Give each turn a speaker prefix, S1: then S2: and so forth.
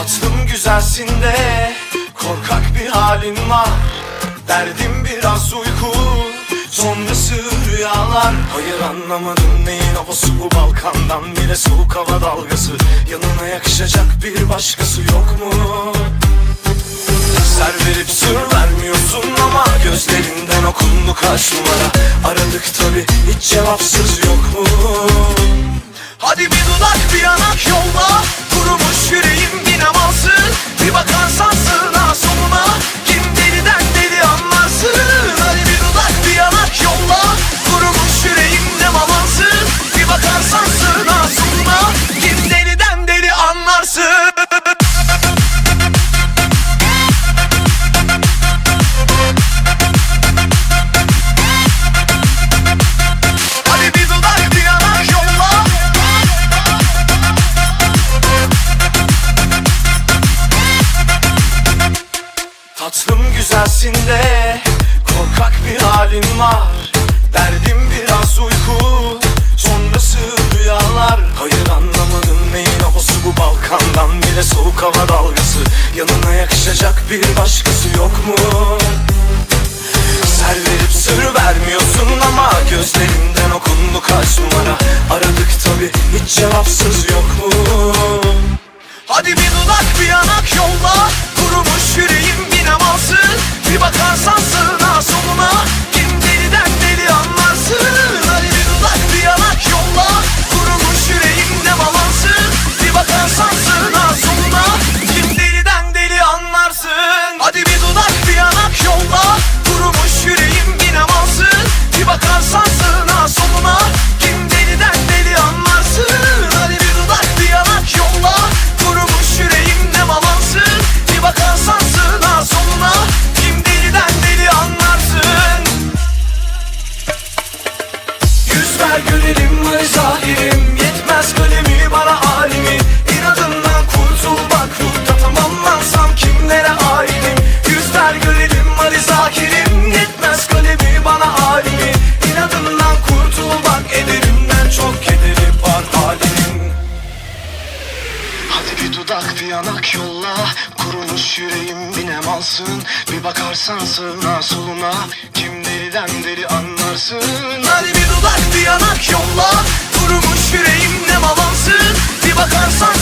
S1: Tatlım güzelsin de korkak bir halin var. Derdim biraz uyku sonrası rüyalar. Hayır anlamadım neyin havası bu Balkandan. Bile soğuk hava dalgası Yanına yakışacak bir başkası yok mu? Ser verip sır vermiyorsun ama Gözlerinden okundu kaç numara. Aradık tabi hiç cevapsız yok mu? Hadi bir dudak bir yanak yolla Tatlım güzelsin de korkak bir halin var. Derdim biraz uyku sonrası rüyalar. Hayır anlamadım neyin havası bu Balkandan. Bile soğuk hava dalgası Yanına yakışacak bir başkası yok mu? Ser verip sır vermiyorsun ama Gözlerinden okundu kaç numara. Aradık tabi hiç cevapsız yok mu? Hadi bir dudak bir yanak yolla Bir bakarsan sığına yanak yolla. Kurumuş yüreğim binem alsın. Bir bakarsan sığına soluna. Kim deliden deli anlarsın. Hadi bir dudak bir yanak yolla. Kurumuş yüreğim nem alansın. Bir bakarsan